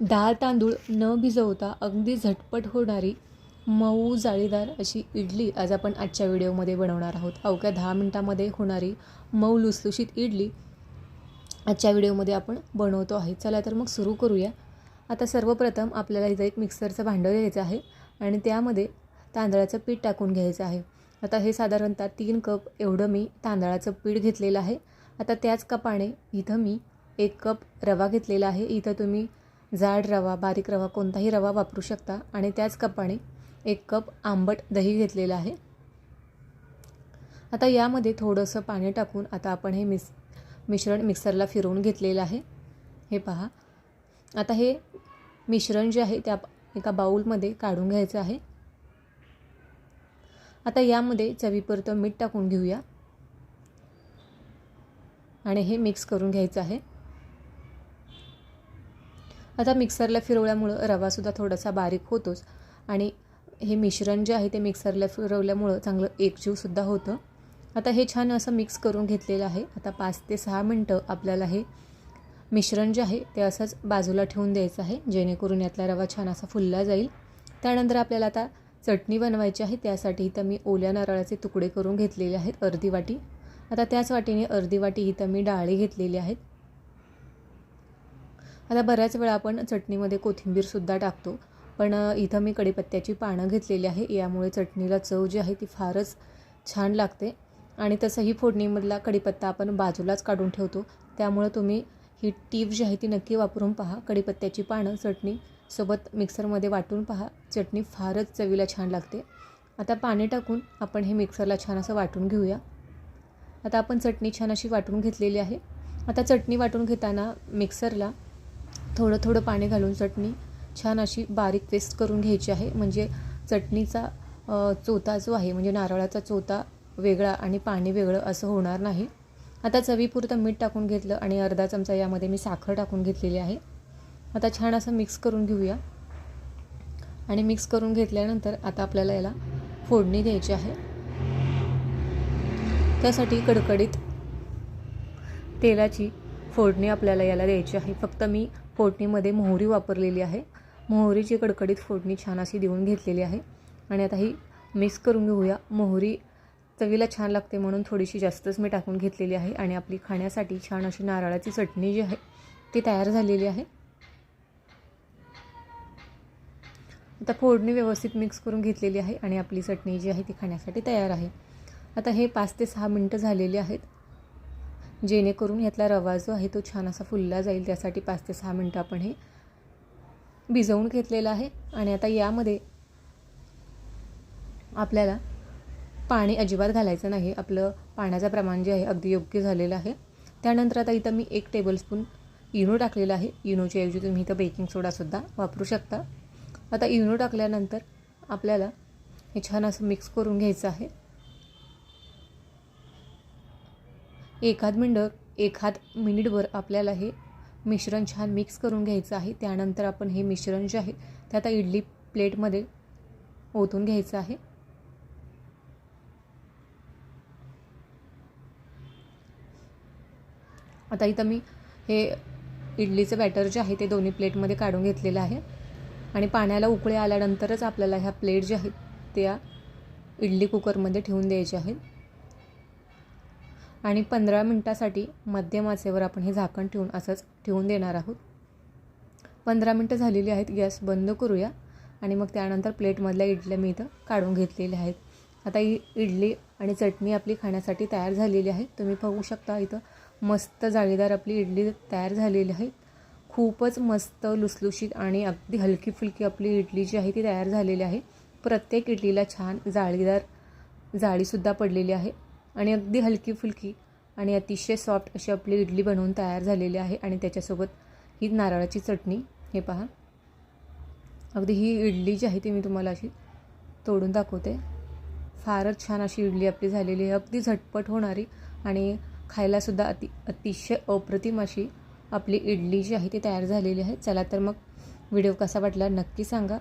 डाळ तांदूळ न भिजवता अगदी झटपट होणारी मऊ जाळीदार अशी इडली आज आपण आजच्या व्हिडिओमध्ये बनवणार आहोत. अवघ्या दहा मिनटामध्ये होणारी मऊ लुसलुशीत इडली आजच्या व्हिडिओमध्ये आपण बनवतो आहे. चला तर मग सुरू करूया. आता सर्वप्रथम आपल्याला इथं एक मिक्सरचं भांडं घ्यायचं आहे आणि त्यामध्ये तांदळाचं पीठ टाकून घ्यायचं आहे. आता हे साधारणतः तीन कप एवढं मी तांदळाचं पीठ घेतलेलं आहे. आता त्याच कपाने इथं मी एक कप रवा घेतलेला आहे. इथं तुम्ही जाड रवा बारीक रवा कोणताही रवा वापरू शकता. आणि त्याच कपाने एक कप आंबट दही घेतलेलं आहे. आता यामध्ये थोडंसं पाणी टाकून आता आपण हे मिस मिश्रण मिक्सरला फिरवून घेतलेलं आहे. हे पहा. आता हे मिश्रण जे आहे त्या एका बाऊलमध्ये काढून घ्यायचं आहे. आता यामध्ये चवीपुरतं मीठ टाकून घेऊया. आणि हे मिक्स करून घ्यायचं आहे. आता मिक्सरला फिरवल्यामुळं रवासुद्धा थोडासा बारीक होतोच. आणि हे मिश्रण जे आहे ते मिक्सरला फिरवल्यामुळं चांगलं एकजीवसुद्धा होतं. आता हे छान असं मिक्स करून घेतलेलं आहे. आता पाच ते सहा मिनटं आपल्याला हे मिश्रण जे आहे ते असंच बाजूला ठेवून द्यायचं आहे. जेणेकरून यातला रवा छान असा फुलला जाईल. त्यानंतर आपल्याला आता चटणी बनवायची आहे. त्यासाठी इथं मी ओल्या नारळाचे तुकडे करून घेतलेले आहेत अर्धी वाटी. आता त्याच वाटीने अर्धी वाटी इथं मी डाळी घेतलेली आहेत. आता बऱ्याच वेळा आपण चटणीमध्ये कोथिंबीरसुद्धा टाकतो. पण इथं मी कढीपत्त्याची पानं घेतलेली आहे. यामुळे चटणीला चव जी आहे ती फारच छान लागते. आणि तसंही फोडणीमधला कढीपत्ता आपण बाजूलाच काढून ठेवतो. त्यामुळं तुम्ही ही टीप जी आहे ती नक्की वापरून पहा. कढीपत्त्याची पानं चटणी सोबत मिक्सरमध्ये वाटून पहा. चटणी फारच चवीला छान लागते. आता पाणी टाकून आपण हे मिक्सरला छान असं वाटून घेऊया. आता आपण चटणी छान अशी वाटून घेतलेली आहे. आता चटणी वाटून घेताना मिक्सरला थोडं थोडं पाणी घालून चटणी छान अशी बारीक पेस्ट करून घ्यायची आहे. म्हणजे चटणीचा चोथा जो आहे म्हणजे नारळाचा चोथा वेगळा आणि पाणी वेगळं असं होणार नाही. आता चवीपुरतं मीठ टाकून घेतलं आणि अर्धा चमचा यामध्ये मी साखर टाकून घेतलेली आहे. आता छान असं मिक्स करून घेऊया. आणि मिक्स करून घेतल्यानंतर आता आपल्याला याला फोडणी द्यायची आहे. त्यासाठी कडकडीत तेलाची फोडणी आपल्याला याला द्यायची आहे. फक्त मी फोडणीमध्ये मोहरी वापरलेली आहे. मोहरीची कडकडीत फोडणी छान अशी देऊन घेतलेली आहे. आणि आता ही मिक्स करून घेऊया. मोहरी चवीला छान लागते म्हणून थोडीशी जास्तच मी टाकून घेतलेली आहे. आणि आपली खाण्यासाठी छान अशी नारळाची चटणी जी आहे ती तयार झालेली आहे. आता फोडणी व्यवस्थित मिक्स करून घेतलेली आहे आणि आपली चटणी जी आहे ती खाण्यासाठी तयार आहे. आता हे पाच ते सहा मिनटं झालेली आहेत. जेणेकरून ह्यातला रवा जो आहे तो छान असा फुलला जाईल. त्यासाठी पाच ते सहा मिनटं आपण हे भिजवून घेतलेलं आहे. आणि आता यामध्ये आपल्याला पाणी अजिबात घालायचं नाही. आपलं पाण्याचं प्रमाण जे आहे अगदी योग्य झालेलं आहे. त्यानंतर आता इथं मी एक टेबलस्पून इनो टाकलेला आहे. इनोच्या ऐवजी तुम्ही इथं बेकिंग सोडासुद्धा वापरू शकता. आता इनो टाकल्यानंतर आपल्याला हे छान असं मिक्स करून घ्यायचं आहे. एखाद मिनट एखाद मिनिटभर आपल्याला हे मिश्रण छान मिक्स करून घ्यायचं आहे. त्यानंतर आपण हे मिश्रण जे आहे ते आता इडली प्लेटमध्ये ओतून घ्यायचं आहे. आता इथं मी हे इडलीचं बॅटर जे आहे ते दोन्ही प्लेटमध्ये काढून घेतलेलं आहे. आणि पाण्याला उकळे आल्यानंतरच आपल्याला ह्या प्लेट ज्या आहेत त्या इडली कुकरमध्ये ठेवून द्यायच्या आहेत. आणि पंधरा मिनटासाठी मध्यम आचेवर आपण हे झाकण ठेवून असंच ठेवून देणार आहोत. पंधरा मिनटं झालेली आहेत गॅस बंद करूया. आणि मग त्यानंतर प्लेटमधल्या इडल्या मी इथं काढून घेतलेल्या आहेत. आता ही इडली आणि चटणी आपली खाण्यासाठी तयार झालेली आहे. तुम्ही पाहू शकता इथं मस्त जाळीदार आपली इडली तयार झालेली आहे. खूपच मस्त लुसलुशीत आणि अगदी हलकी फुलकी आपली इडली जी आहे ती तयार झालेली आहे. प्रत्येक इडलीला छान जाळीदार जाळीसुद्धा पडलेली आहे. आणि अगदी हलकी फुलकी आणि अतिशय सॉफ्ट अशी आपली इडली बनवून तयार झालेली आहे आणि त्याच्यासोबत ही नारळाची चटणी हे पहा. अगदी ही इडली जी आहे ती मी तुम्हाला अशी तोडून दाखवते. फारच छान अशी इडली आपली झालेली आहे. अगदी झटपट होणारी आणि खायलासुद्धा अति अतिशय अप्रतिम अशी आपली इडली जी आहे ती तयार झालेली आहे. चला तर मग व्हिडिओ कसा वाटला नक्की सांगा.